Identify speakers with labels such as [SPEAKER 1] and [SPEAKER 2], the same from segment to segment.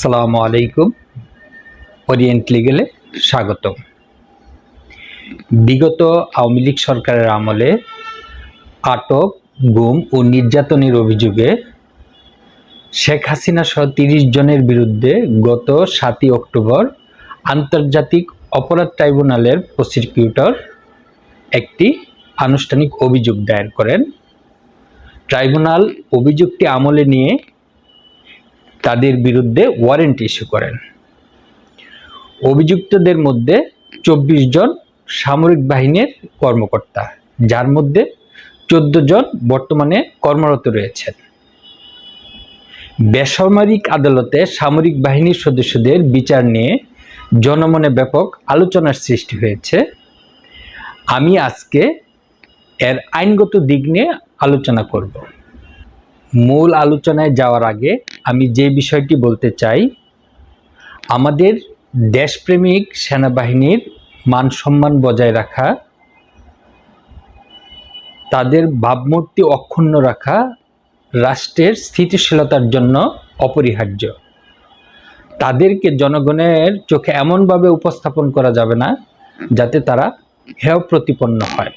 [SPEAKER 1] আসসালামু আলাইকুম ওরিয়েন্ট লিগেলে স্বাগত বিগত আওয়ামী লীগ সরকারের আমলে আটক গুম ও নির্যাতনের অভিযোগে শেখ হাসিনা সহ তিরিশ জনের বিরুদ্ধে গত সাতই অক্টোবর আন্তর্জাতিক অপরাধ ট্রাইব্যুনালের প্রসিকিউটর একটি আনুষ্ঠানিক অভিযোগ দায়ের করেন ট্রাইব্যুনাল অভিযোগটি আমলে নিয়ে তাদের বিরুদ্ধে ওয়ারেন্ট ইস্যু করেন অভিযুক্তদের মধ্যে চব্বিশ জন সামরিক বাহিনীর কর্মকর্তা যার মধ্যে চোদ্দ জন বর্তমানে কর্মরত রয়েছেন বেসামরিক আদালতে সামরিক বাহিনীর সদস্যদের বিচার নিয়ে জনমনে ব্যাপক আলোচনার সৃষ্টি হয়েছে আমি আজকে এর আইনগত দিক নিয়ে আলোচনা করব মূল আলোচনায় যাওয়ার আগে আমি যে বিষয়টি বলতে চাই আমাদের দেশপ্রেমিক সেনাবাহিনীর মান সম্মান বজায় রাখা তাদের ভাবমূর্তি অক্ষুণ্ণ রাখা রাষ্ট্রের স্থিতিশীলতার জন্য অপরিহার্য তাদেরকে জনগণের চোখে এমনভাবে উপস্থাপন করা যাবে না যাতে তারা হেয় প্রতিপন্ন হয়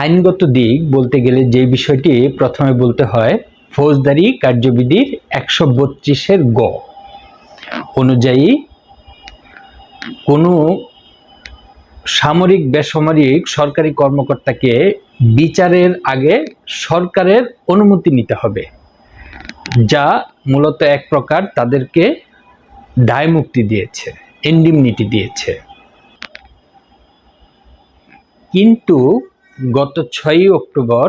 [SPEAKER 1] আইনগত দিক বলতে গেলে যে বিষয়টি প্রথমে বলতে হয় ফৌজদারি কার্যবিধির একশো বত্রিশের গ অনুযায়ী কোনো সামরিক বেসামরিক সরকারি কর্মকর্তাকে বিচারের আগে সরকারের অনুমতি নিতে হবে যা মূলত এক প্রকার তাদেরকে দায় মুক্তি দিয়েছে এন্ডিমনিটি দিয়েছে কিন্তু গত ছয়ই অক্টোবর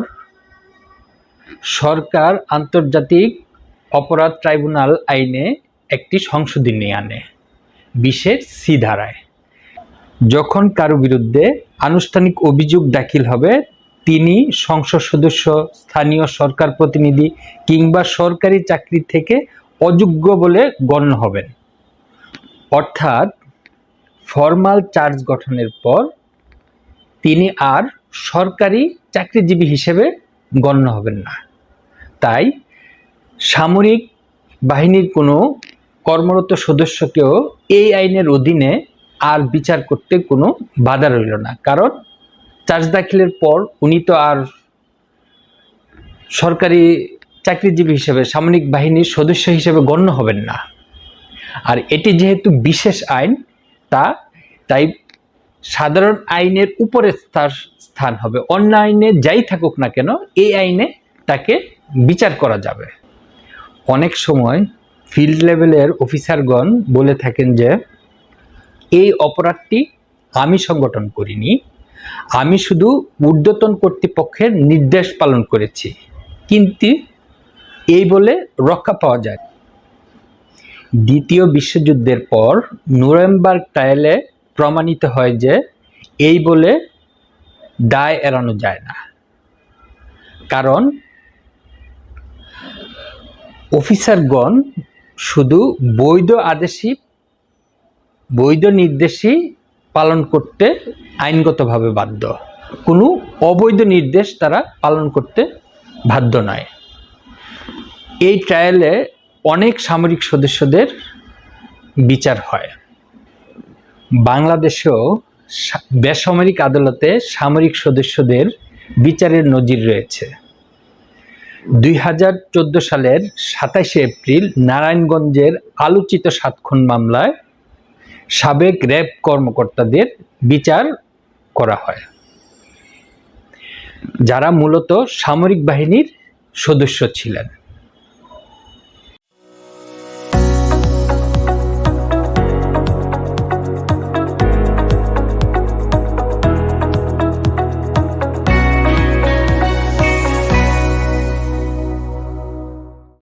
[SPEAKER 1] সরকার আন্তর্জাতিক অপরাধ ট্রাইব্যুনাল আইনে একটি সংশোধনী আনে বিশেষ সি ধারায় যখন কারো বিরুদ্ধে আনুষ্ঠানিক অভিযোগ দাখিল হবে তিনি সংসদ সদস্য স্থানীয় সরকার প্রতিনিধি কিংবা সরকারি চাকরি থেকে অযোগ্য বলে গণ্য হবেন অর্থাৎ ফর্মাল চার্জ গঠনের পর তিনি আর সরকারি চাকরিজীবী হিসেবে গণ্য হবেন না তাই সামরিক বাহিনীর কোনো কর্মরত সদস্যকেও এই আইনের অধীনে আর বিচার করতে কোনো বাধা রইল না কারণ চার্জ দাখিলের পর উনি তো আর সরকারি চাকরিজীবী হিসেবে সামরিক বাহিনীর সদস্য হিসেবে গণ্য হবেন না আর এটি যেহেতু বিশেষ আইন তা তাই সাধারণ আইনের উপরে তার স্থান হবে অন্য আইনে যাই থাকুক না কেন এই আইনে তাকে বিচার করা যাবে অনেক সময় ফিল্ড লেভেলের অফিসারগণ বলে থাকেন যে এই অপরাধটি আমি সংগঠন করিনি আমি শুধু ঊর্ধ্বতন কর্তৃপক্ষের নির্দেশ পালন করেছি কিন্তু এই বলে রক্ষা পাওয়া যায় দ্বিতীয় বিশ্বযুদ্ধের পর নুরেমবার্গ ট্রায়ালে প্রমাণিত হয় যে এই বলে দায় এড়ানো যায় না কারণ অফিসারগণ শুধু বৈধ আদেশই বৈধ নির্দেশই পালন করতে আইনগতভাবে বাধ্য কোনো অবৈধ নির্দেশ তারা পালন করতে বাধ্য নয় এই ট্রায়ালে অনেক সামরিক সদস্যদের বিচার হয় বাংলাদেশেও বেসামরিক আদালতে সামরিক সদস্যদের বিচারের নজির রয়েছে দুই সালের সাতাশে এপ্রিল নারায়ণগঞ্জের আলোচিত সাতক্ষণ মামলায় সাবেক র্যাব কর্মকর্তাদের বিচার করা হয় যারা মূলত সামরিক বাহিনীর সদস্য ছিলেন